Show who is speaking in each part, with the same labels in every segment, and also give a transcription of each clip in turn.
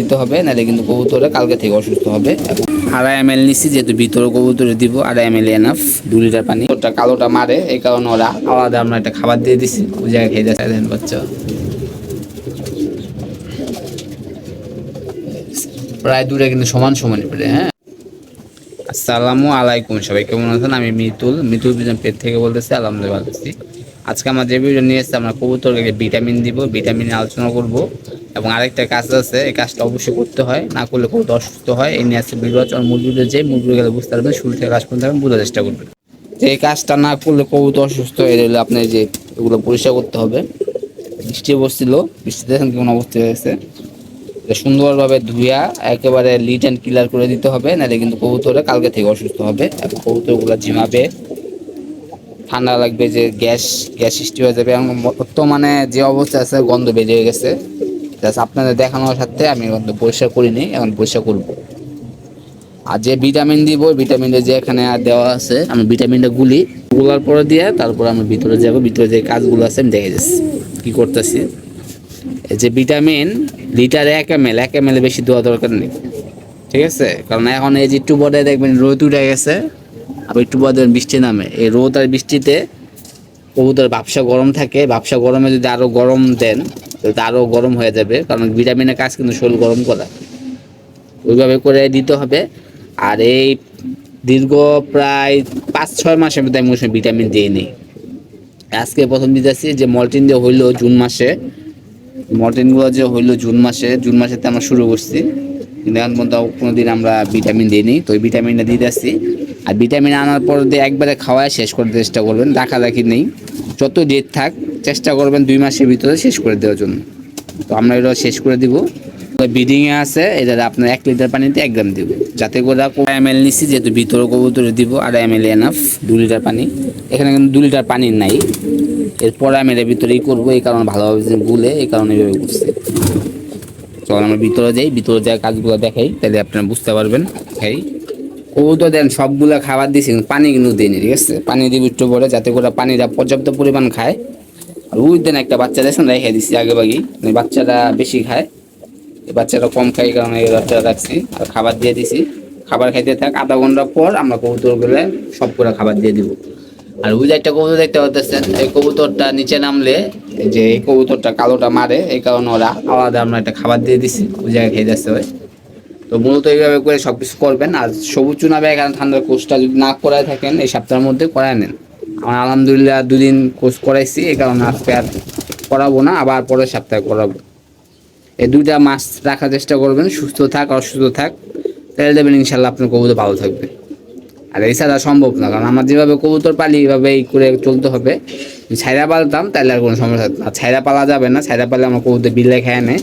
Speaker 1: দিতে হবে, নাহলে কিন্তু কবুতরে কালকে থেকে অসুস্থ হবে। আড়াই এম এল নিচ্ছি, যেহেতু ভিতরে কবুতরে দিব, আড়াই এম এল এনাফ দু লিটার পানি। ওটা কালোটা মারে, এই কারণে ওরা আলাদা আমরা একটা খাবার দিয়ে দিছি, ওই জায়গায় খেয়ে যাচ্ছে বাচ্চা। প্রায় দূরে কিন্তু সমান সমান পড়ে হ্যাঁ। আসসালামু আলাইকুম, সবাই কেমন আছেন? আমি মিতুল। মিতুল বিজন পেট থেকে বলতেছি, আলহামদুলিল্লাহ আজকে আমরা যে ভিডিও নিয়ে এসেছি, আমরা কবুতরকে ভিটামিন দিব, ভিটামিন আলোচনা করব। এবং আরেকটা কাজ আছে, এই কাজটা অবশ্যই করতে হয়, না করলে কবুতর অসুস্থ হয়, এই নিয়ে আছে মূল ভিডিও যে মূল গেলে বুঝতে পারবেন, শুরু থেকে কাজ করতে হবে বোঝার চেষ্টা করবেন। যে এই কাজটা না করলে কবুতর অসুস্থ হয়ে গেলে আপনি যে এগুলো পরিষ্কার করতে হবে। বৃষ্টি বসছিল বৃষ্টি দেখেন কেমন অবস্থা হয়েছে সুন্দরভাবে ধুইয়া একেবারে লিট অ্যান্ড ক্লিয়ার করে দিতে হবে, নাহলে কিন্তু কবুতরে কালকে থেকে অসুস্থ হবে। এবং কবুতরগুলো ঝিমাবে, ঠান্ডা লাগবে যে গ্যাস গ্যাস সৃষ্টি হয়ে যাবে। এবং বর্তমানে যে অবস্থা আছে, গন্ধ বেরিয়ে গেছে। জাস্ট আপনাদের দেখানোর সাথে আমি গন্ধ পরিষ্কার করিনি এখন পরিষ্কার করব। আর যে ভিটামিন দিব ভিটামিনটা যে এখানে আর দেওয়া আছে, আমি ভিটামিনটা গুলি, গুলার পরে দিয়ে তারপর আমি ভিতরে যাব, ভিতরে যে কাজগুলো আছে আমি দেখে যাচ্ছি কী করতেছি। এই যে ভিটামিন লিটারে এক এম এল এক এম এল বেশি দেওয়া দরকার নেই। ঠিক আছে? কারণ এখন এই যে একটু বডে দেখবেন রোদ উঠে গেছে, আবার একটু বডে বৃষ্টি নামে। এই রোদ আর বৃষ্টিতে কবুতর ব্যবসা গরম থাকে, ব্যবসা গরমে যদি আরও গরম দেন তাহলে আরও গরম হয়ে যাবে, কারণ ভিটামিনের কাজ কিন্তু শরীর গরম করা। ওইভাবে করে দিতে হবে। আর এই দীর্ঘ প্রায় পাঁচ, ছয় মাসের মধ্যে আমি ওই ভিটামিন দিয়ে নিই। আজকে প্রথম দিতেছি যে মলটিন দিয়ে হইল জুন মাসে। মর্টিনগুলো যে হইল জুন মাসে, জুন মাসেতে আমরা শুরু করছি। কিন্তু এখন পর্যন্ত কোনোদিন আমরা ভিটামিন দিইনি তো ওই ভিটামিনটা দিয়ে আসছি আর ভিটামিন আনার পর দিয়ে একবারে খাওয়ায় শেষ করতে চেষ্টা করবেন রাখা রাখি নেই। যত ডেট থাক চেষ্টা করবেন দুই মাসের ভিতরে শেষ করে দেওয়ার জন্য। তো আমরা এটা শেষ করে দিব। বিডিংয়ে আছে, এটা আপনার এক লিটার পানিতে এক গ্রাম দিব যাতে করে এম এল নিচ্ছি যেহেতু ভিতরে কবুতরে দিব, আর এম এল এনাফ দু লিটার পানি। এখানে কিন্তু দু লিটার পানি নাই। এরপরে আমি এর ভিতরেই করব, এই কারণে ভালোভাবে গুলে, এই কারণে এইভাবে করছি। চল আমরা ভিতরে যাই ভিতরে যাই কাজগুলো দেখাই, তাহলে আপনারা বুঝতে পারবেন। এই কবুতর দেন, সবগুলো খাবার দিয়েছি কিন্তু পানি কিন্তু দিইনি ঠিক আছে? পানি দিব একটু পরে, যাতে করে পানিটা পর্যাপ্ত পরিমাণ খায়। আর দেন একটা বাচ্চা দেখছেন, রেখে দিচ্ছি আগে বাগি মানে বাচ্চাটা বেশি খায়। বাচ্চাটা কম খায়, এই কারণে এই বাচ্চাটা রাখছি। আর খাবার দিয়ে দিছি। খাবার খাইতে থাক, আধা ঘণ্টা পর আমরা কবুতর কবুতরগুলো সব করে খাবার দিয়ে দিব। আর ওই একটা কবুতর দেখতে পাচ্ছেন এই কবুতরটা নিচে নামলে যে এই কবুতরটা কালোটা মারে, এই কারণে ওরা আলাদা আমরা একটা খাবার দিয়ে দিছি, ওই জায়গায় খেয়ে যাচ্ছে ওই। তো মূলত এইভাবে করে সব কিছু করবেন, আর সবুজ চুনাবে এখানে ঠান্ডার কোর্সটা যদি না করায় থাকেন, এই সপ্তাহের মধ্যে করায় নেন। আমার আলহামদুলিল্লাহ দুদিন কোর্স করাইছি, এই কারণে আজকে আর করাবো না, আবার পরের সপ্তাহে করাবো। এই দুইটা মাস রাখার চেষ্টা করবেন, সুস্থ থাক, অসুস্থ থাক। তাহলে দেবেন ইনশাল্লাহ আপনার কবুতর ভালো থাকবে। আর এই এছাড়া সম্ভব না, কারণ আমার যেভাবে কবুতর পালি এইভাবে এই করে চলতে হবে। ছাইরা পালতাম তাহলে আর কোনো সমস্যা না। ছাইরা পালা যাবে না, ছাইরা পালে আমার কবুতর বিলে খেয়ে নেয়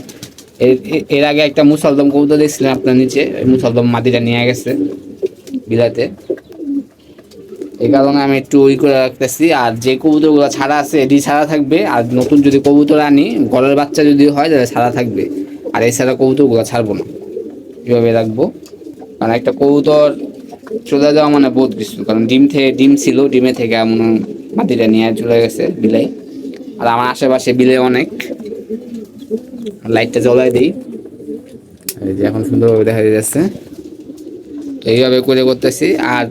Speaker 1: এর আগে একটা মুসলদম কবুতর দেখছিলেন আপনার নিচে মুসলদম মাটিটা নিয়ে গেছে, বিলাতে। এই কারণে আমি একটু ওই করে রাখতেছি। আর যে কবুতরগুলো ছাড়া আছে, এটি ছাড়া থাকবে। আর নতুন যদি কবুতর আনি, ঘরের বাচ্চা যদি হয়, তাহলে ছাড়া থাকবে। আর এছাড়া কবুতরগুলো ছাড়বো না। এভাবে রাখব। কারণ একটা কবুতর চলে যাওয়া মানে বহুত কিছু। কারণ ডিম থেকে ডিম ছিল, ডিমে থেকে এমন মাটিটা নিয়ে চলে গেছে বিলাই। আর আমার আশেপাশে বিলে অনেক। লাইটটা জ্বলাই দিই। এই যে এখন সুন্দরভাবে দেখা যাচ্ছে। এইভাবে করে করতেছি। আর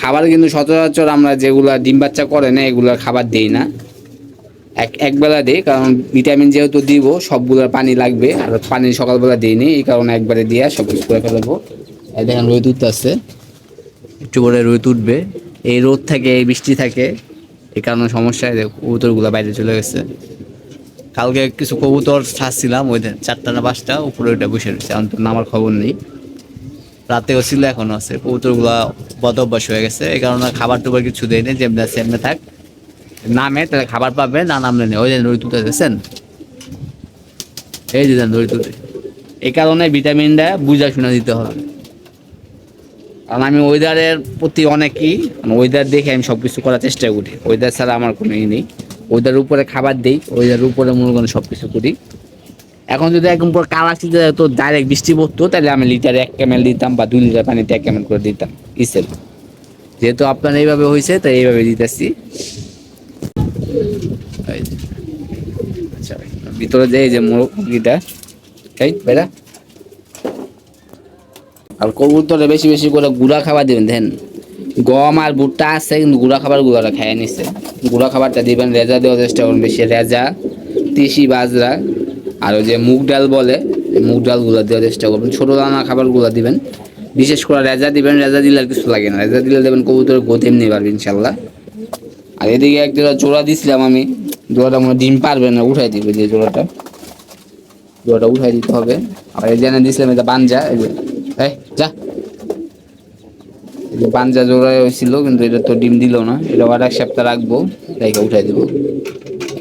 Speaker 1: খাবার কিন্তু সচরাচর আমরা যেগুলা ডিম বাচ্চা করে না এগুলো খাবার দিই না। এক একবেলা দিই, কারণ ভিটামিন যেহেতু দিব, সবগুলোর পানি লাগবে, আর পানি সকালবেলা দিই দিইনি এই কারণে একবারে দিয়ে সব কিছু করে ফেলব। দেখেন রোদ উঠতেছে। একটু করে রোদ উঠবে। এই রোদ থাকে, এই বৃষ্টি থাকে, এই কারণে সমস্যা কবুতরগুলো বাইরে চলে গেছে। কালকে কিছু কবুতর ছাড়ছিলাম, ওই চারটা না পাঁচটা, উপরে ওইটা বসে রয়েছে, এখন তো নামার খবর নেই। রাতেও ছিল, এখনও আছে। কবুতরগুলো বদ অভ্যাস হয়ে গেছে, এই কারণে খাবার টুবার কিছু দেয় নেই, যেমনি আছে এমনি থাক। নামে তাহলে খাবার পাবে, না নামলে নেই ওই যে দড়ি তুলতে দেখছেন? এই যে দেন দড়ি তুলতে। এই কারণে ভিটামিনটা বুঝা শুনে দিতে হবে। কারণ আমি ওয়েদারের প্রতি অনেকই ওয়েদার দেখে আমি সব কিছু করার চেষ্টা করি। ওয়েদার ছাড়া আমার কোনো ই নেই। ওয়েদার উপরে খাবার দিই ওয়েদার উপরে মনে করেন সব কিছু করি। এখন যদি একদম পুরো কালা কালাচিতে তো ডাইরেক্ট বৃষ্টি পড়তো, তাহলে আমি লিটারে এক ক্যামেল দিতাম বা দুই লিটার পানিতে এক এম করে দিতাম, ইসেল। যেহেতু আপনার এইভাবে হয়েছে, তাই এইভাবে দিতেছি। আচ্ছা ভিতরে যে এই যে মুরগিটা তাই বেড়া আর কবুতরে বেশি বেশি করে গুঁড়া খাবার দিবেন দেন গম আর ভুট্টা আছে, কিন্তু গুঁড়া খাবার গুঁড়াটা খেয়ে নিচ্ছে গুঁড়া খাবারটা দিবেন, রেজা দেওয়ার চেষ্টা করুন বেশি রেজা, তিসি, বাজরা। আর ওই যে মুগ ডাল বলে মুগ ডালগুলো দেওয়ার চেষ্টা করবেন। ছোটো দানা খাবারগুলো দিবেন। বিশেষ করে রেজা দিবেন, রেজা দিলে আর কিছু লাগে না। রেজা দিলে দেবেন কবুতরের গোত এমনি পারবে, ইনশাল্লাহ। আর এদিকে এক জোড়া জোড়া দিছিলাম আমি। জোড়াটা মনে ডিম পারবে না, উঠাই দিবে যে জোড়াটা। জোড়াটা উঠাই দিতে হবে। আর এই জেনে দিছিলাম এটা বানজা এই যে, এই যা। এই যে বানজা জোড়া হয়েছিল, কিন্তু এটা তো ডিম দিল না। এটা আর এক সপ্তাহ রাখব রেখে উঠাই দেবো।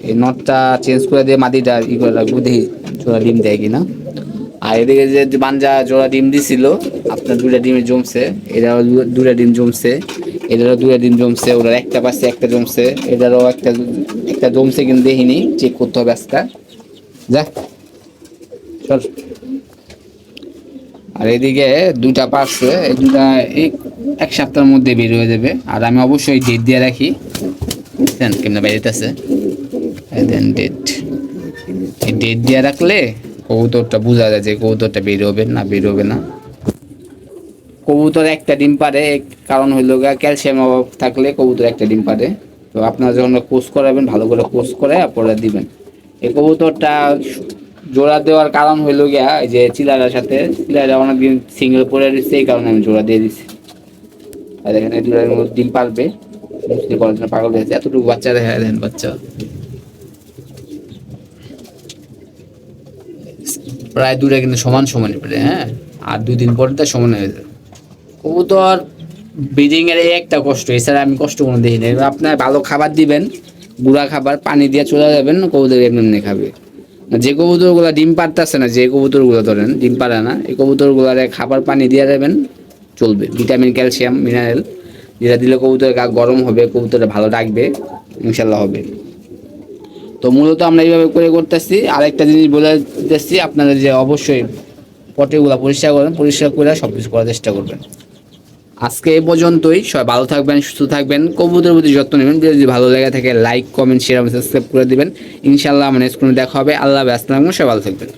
Speaker 1: এই নটটা চেঞ্জ করে দিয়ে মাটিটা ই করে রাখব, দেখি জোড়া ডিম দেয় কিনা। আর এদিকে যে বানজা জোড়া ডিম দিছিল, আপনার দুটা ডিমে জমছে এটাও দুটা ডিম জমছে, এটারও দুটা ডিম জমছে, ওটার একটা পাশে একটা জমছে, এটারও একটা একটা জমছে কিন্তু দেখিনি চেক করতে হবে আজকে। যা চল। আর এদিকে দুটা পারছে এই দুটা এই এক সপ্তাহের মধ্যে বের হয়ে যাবে, আর আমি অবশ্যই ডেট দিয়ে রাখি। কেমন বেরিতেছে দেন ডেট এই ডেট দিয়ে রাখলে কবুতরটা বোঝা যায় যে কবুতরটা বের হবে না বের হবে না। কবুতর একটা ডিম পারে কারণ হইল ক্যালসিয়াম অভাব থাকলে কবুতর একটা ডিম পারে তো আপনারা যখন কোর্স করাবেন, ভালো করে কোর্স করে পরে দিবেন। এই কবুতরটা জোড়া দেওয়ার কারণ হইল গিয়া এই যে চিলারার সাথে চিলারা অনেকদিন সিঙ্গেল পরে দিচ্ছে এই কারণে আমি জোড়া দিয়ে দিচ্ছি আর এখানে ডিম পারবে পাগল হয়েছে, এতটুকু বাচ্চা দেখা দেন বাচ্চা। প্রায় দুটা কিন্তু সমান সমান পড়ে হ্যাঁ? আর দুই দিন পরে তার সমান হয়ে যাবে। কবুতর ব্রিডিং এর এই একটা কষ্ট, এছাড়া আমি কষ্ট কোনো দেখি না। আপনার ভালো খাবার দিবেন, গুঁড়া খাবার, পানি দিয়ে চলে যাবেন, কবুতর এমনি খাবে। যে কবুতরগুলো ডিম পারতেছে না, যে কবুতরগুলো ধরেন, ডিম পারে না, এই কবুতরগুলোর খাবার পানি দিয়ে দেবেন, চলবে। ভিটামিন, ক্যালসিয়াম, মিনারেল, যেটা দিলে কবুতরের গা গরম হবে কবুতরে ভালো ডাকবে ইনশাল্লাহ হবে। তো মূলত আমরা এইভাবে করে করতেছি। আরেকটা জিনিস বলে দিতেছি, আপনাদের যে অবশ্যই পটেগুলো পরিষ্কার করবেন পরিষ্কার করে সব কিছু করার চেষ্টা করবেন। আজকে এ পর্যন্তই, সবাই ভালো থাকবেন, সুস্থ থাকবেন, কবুতরের প্রতি যত্ন নেবেন যদি ভালো লেগে থাকে লাইক কমেন্ট শেয়ার সাবস্ক্রাইব করে দেবেন। ইনশাল্লাহ আমার স্ক্রিনে দেখা হবে। আল্লাহ থাকবেন সবাই ভালো থাকবেন।